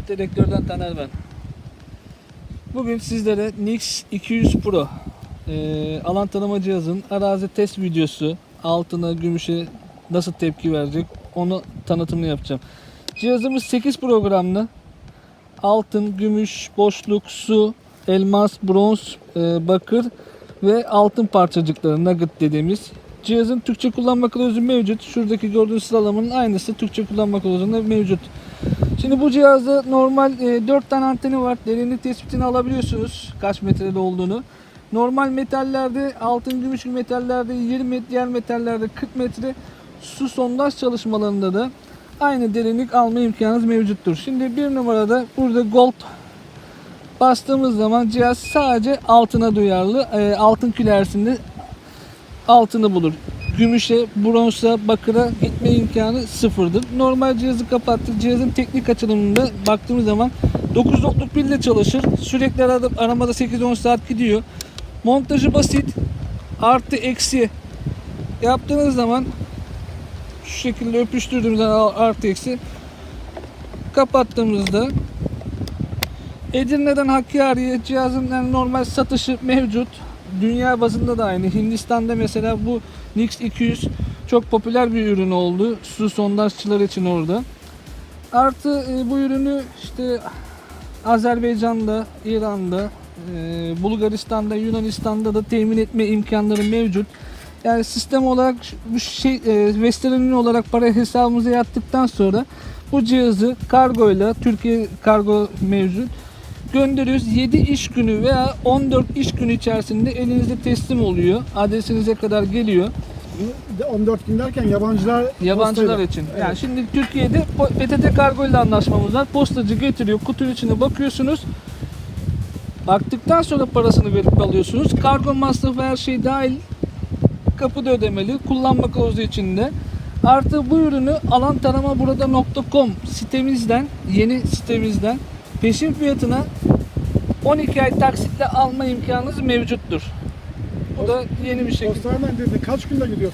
Hedef Dedektör'den Taner ben. Bugün sizlere Nix 200 Pro e, alan tanıma cihazın arazi test videosu altına gümüşe nasıl tepki verecek onu tanıtımını yapacağım. Cihazımız 8 programlı altın, gümüş, boşluk, su, elmas, bronz, e, bakır ve altın parçacıkları nugget dediğimiz cihazın Türkçe kullanma kılavuzu mevcut. Şuradaki gördüğünüz sıralamanın aynısı Türkçe kullanma kılavuzunda mevcut. Şimdi bu cihazda normal e, 4 tane anteni var. Derinlik tespitini alabiliyorsunuz kaç metrede olduğunu. Normal metallerde altın gümüş gibi metallerde 20 diğer metallerde 40 metre su sondaj çalışmalarında da aynı derinlik alma imkanınız mevcuttur. Şimdi bir numarada burada gold bastığımız zaman cihaz sadece altına duyarlı. E, altın külersinde altını bulur. Gümüşe, bronza, bakıra gitme imkanı sıfırdır. Normal cihazı kapattık. Cihazın teknik açılımında baktığımız zaman 9 voltluk pille çalışır. Sürekli arada, aramada 8-10 saat gidiyor. Montajı basit. Artı eksi yaptığınız zaman şu şekilde öpüştürdüğümüz zaman artı eksi kapattığımızda Edirne'den Hakkari'ye cihazın yani normal satışı mevcut. Dünya bazında da aynı. Hindistan'da mesela bu Nix 200 çok popüler bir ürün oldu. Su sondajçılar için orada. Artı e, bu ürünü işte Azerbaycan'da, İran'da, e, Bulgaristan'da, Yunanistan'da da temin etme imkanları mevcut. Yani sistem olarak bu şey e, Western ürün olarak para hesabımıza yattıktan sonra bu cihazı kargoyla Türkiye kargo mevcut gönderiyoruz. 7 iş günü veya 14 iş günü içerisinde elinizde teslim oluyor. Adresinize kadar geliyor. Bu de 14 gün derken yabancılar Yabancılar postayla. için. Yani Evet. şimdi Türkiye'de PTT kargo ile anlaşmamız var. Postacı getiriyor. Kutunun içine bakıyorsunuz. Baktıktan sonra parasını verip alıyorsunuz. Kargo masrafı her şey dahil kapıda ödemeli. Kullanma kılavuzu içinde. Artı bu ürünü alantaramaburada.com sitemizden, yeni sitemizden peşin fiyatına 12 ay taksitle alma imkanınız mevcuttur. Bu da yeni bir şekilde. Postanemen dedi kaç günde gidiyor?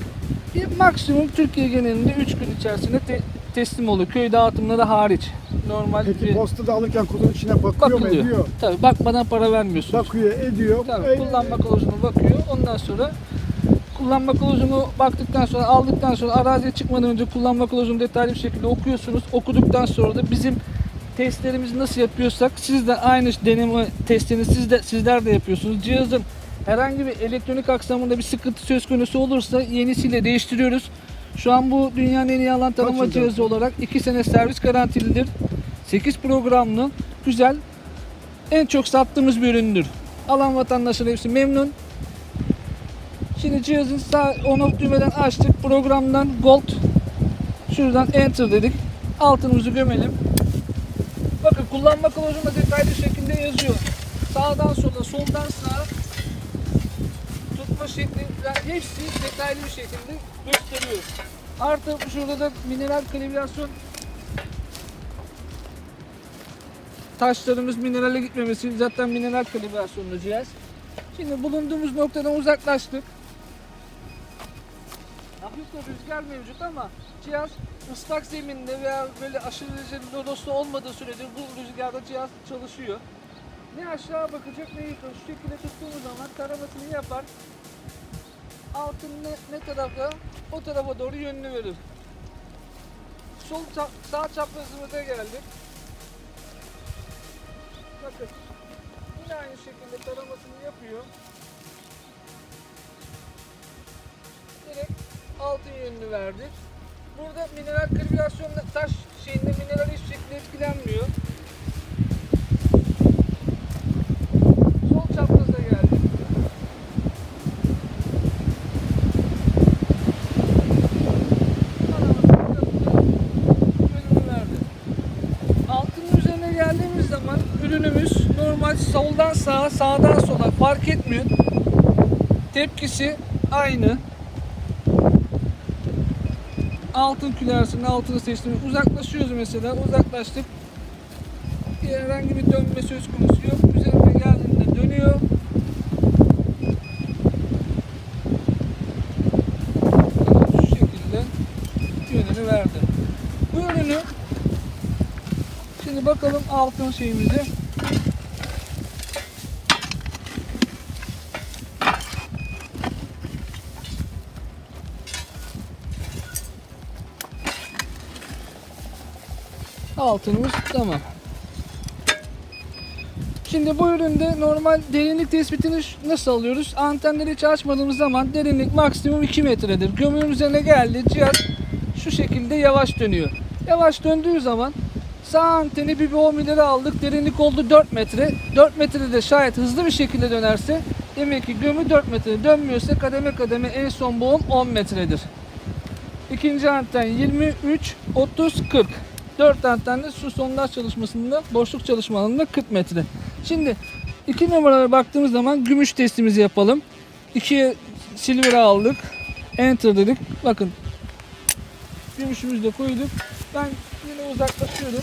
Bir maksimum Türkiye genelinde 3 gün içerisinde te- teslim oluyor. Köy dağıtımları hariç. Normal Peki bir postada alırken kutunun içine bakıyor mu bakılıyor. ediyor? Tabii bakmadan para vermiyorsunuz. Bakıyor ediyor. Tabii Ey- kullanma kılavuzuna bakıyor. Ondan sonra kullanma kılavuzunu baktıktan sonra aldıktan sonra araziye çıkmadan önce kullanma kılavuzunu detaylı bir şekilde okuyorsunuz. Okuduktan sonra da bizim testlerimizi nasıl yapıyorsak siz de aynı deneme testini siz de sizler de yapıyorsunuz. Cihazın herhangi bir elektronik aksamında bir sıkıntı söz konusu olursa yenisiyle değiştiriyoruz. Şu an bu dünyanın en iyi alan tanıma Kaç cihazı olarak 2 sene servis garantilidir. 8 programlı, güzel, en çok sattığımız bir üründür. Alan vatandaşları hepsi memnun. Şimdi cihazın sağ on düğmeden açtık. Programdan Gold. Şuradan Enter dedik. Altınımızı gömelim. Kullanma kılavuzunda detaylı şekilde yazıyor. Sağdan sola, soldan sağa tutma şekli yani hepsi detaylı bir şekilde gösteriyor. Artı şurada da mineral kalibrasyon taşlarımız minerale gitmemesi zaten mineral kalibrasyonlu cihaz. Şimdi bulunduğumuz noktadan uzaklaştık. Hafif rüzgar mevcut ama cihaz ıslak zeminde veya böyle aşırı derecede lodoslu olmadığı sürece bu rüzgarda cihaz çalışıyor. Ne aşağı bakacak ne yukarı. Şu şekilde tuttuğumuz zaman taramasını yapar. Altın ne, ne tarafa o tarafa doğru yönünü verir. Sol çap, sağ çaprazımıza geldik. Bakın. Yine aynı şekilde taramasını yapıyor. Altın yönünü verdik. Burada mineral kalibrasyonla taş şeyinde mineral hiçbir şekilde etkilenmiyor. Sol çapraza geldik. Altının üzerine geldiğimiz zaman ürünümüz normal soldan sağa, sağdan sola fark etmiyor. Tepkisi aynı. Altın külersinin altını seçtim. Uzaklaşıyoruz mesela. Uzaklaştık. Herhangi bir dönme söz konusu yok. Üzerine geldiğinde dönüyor. Şu şekilde yönünü verdi. Bu ürünü şimdi bakalım altın şeyimize. Altınımız tamam. Şimdi bu üründe normal derinlik tespitini nasıl alıyoruz? Antenleri hiç açmadığımız zaman derinlik maksimum 2 metredir. Gömüğün üzerine geldi cihaz şu şekilde yavaş dönüyor. Yavaş döndüğü zaman sağ anteni bir boğum ileri aldık. Derinlik oldu 4 metre. 4 metrede şayet hızlı bir şekilde dönerse demek ki gömü 4 metre dönmüyorsa kademe kademe en son boğum 10 metredir. İkinci anten 23, 30, 40. 4 antenli su sondaj çalışmasında boşluk çalışma alanında 40 metre. Şimdi iki numaralara baktığımız zaman gümüş testimizi yapalım. 2'ye silver aldık. Enter dedik. Bakın gümüşümüzü de koyduk. Ben yine uzaklaşıyorum.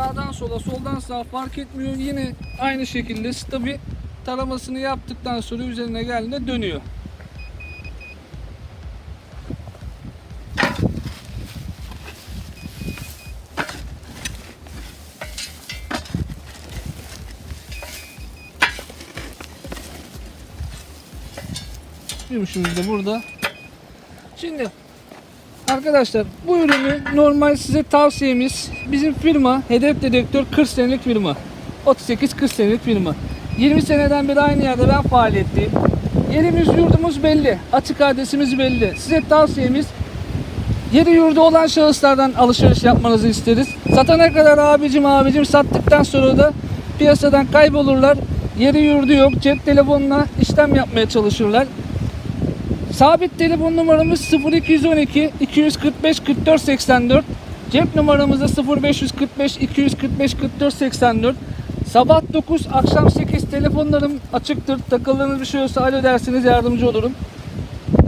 Sağdan sola, soldan sağa fark etmiyor. Yine aynı şekilde stabil taramasını yaptıktan sonra üzerine geldiğinde dönüyor. Gümüşümüz de burada. Şimdi arkadaşlar bu ürünü normal size tavsiyemiz bizim firma Hedef Dedektör 40 senelik firma. 38-40 senelik firma. 20 seneden beri aynı yerde ben faaliyetteyim. Yerimiz yurdumuz belli. Açık adresimiz belli. Size tavsiyemiz Yeri yurdu olan şahıslardan alışveriş yapmanızı isteriz. Satana kadar abicim abicim sattıktan sonra da piyasadan kaybolurlar. Yeri yurdu yok. Cep telefonuna işlem yapmaya çalışırlar. Sabit telefon numaramız 0212 245 44 84. Cep numaramız da 0545 245 44 84. Sabah 9, akşam 8 telefonlarım açıktır. Takıldığınız bir şey olsa alo dersiniz yardımcı olurum.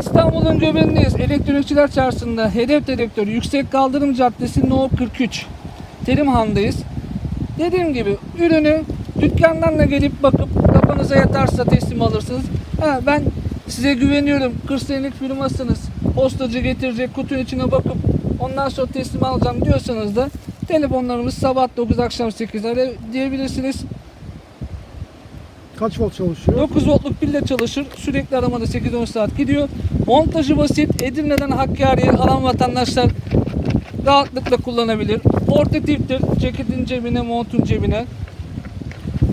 İstanbul'un göbeğindeyiz. Elektrikçiler Çarşısı'nda hedef dedektörü Yüksek Kaldırım Caddesi No 43. Terimhan'dayız. Dediğim gibi ürünü dükkandan da gelip bakıp kafanıza yatarsa teslim alırsınız. Ha, ben size güveniyorum. 40 senelik firmasınız. Postacı getirecek kutunun içine bakıp ondan sonra teslim alacağım diyorsanız da telefonlarımız sabah 9 akşam 8 ara diyebilirsiniz. Kaç volt çalışıyor? 9 voltluk pille çalışır. Sürekli aramada 8-10 saat gidiyor. Montajı basit. Edirne'den Hakkari'ye alan vatandaşlar rahatlıkla kullanabilir. Portatiftir. Ceketin cebine, montun cebine.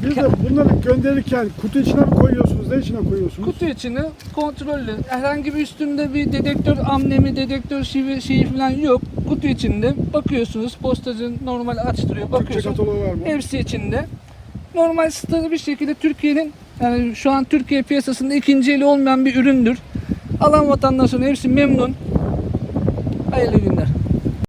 Bir de bunları gönderirken kutu içine mi koyuyorsunuz? Ne içine koyuyorsunuz? Kutu içini kontrollü. Herhangi bir üstünde bir dedektör amnemi, dedektör şivi, şeyi falan yok. Kutu içinde bakıyorsunuz. Postacı normal açtırıyor. Türkçe Bakıyorsunuz. kataloğu var mı? Hepsi içinde. Normal stabil bir şekilde Türkiye'nin yani şu an Türkiye piyasasında ikinci eli olmayan bir üründür. Alan vatandaşların hepsi memnun. Hayırlı günler.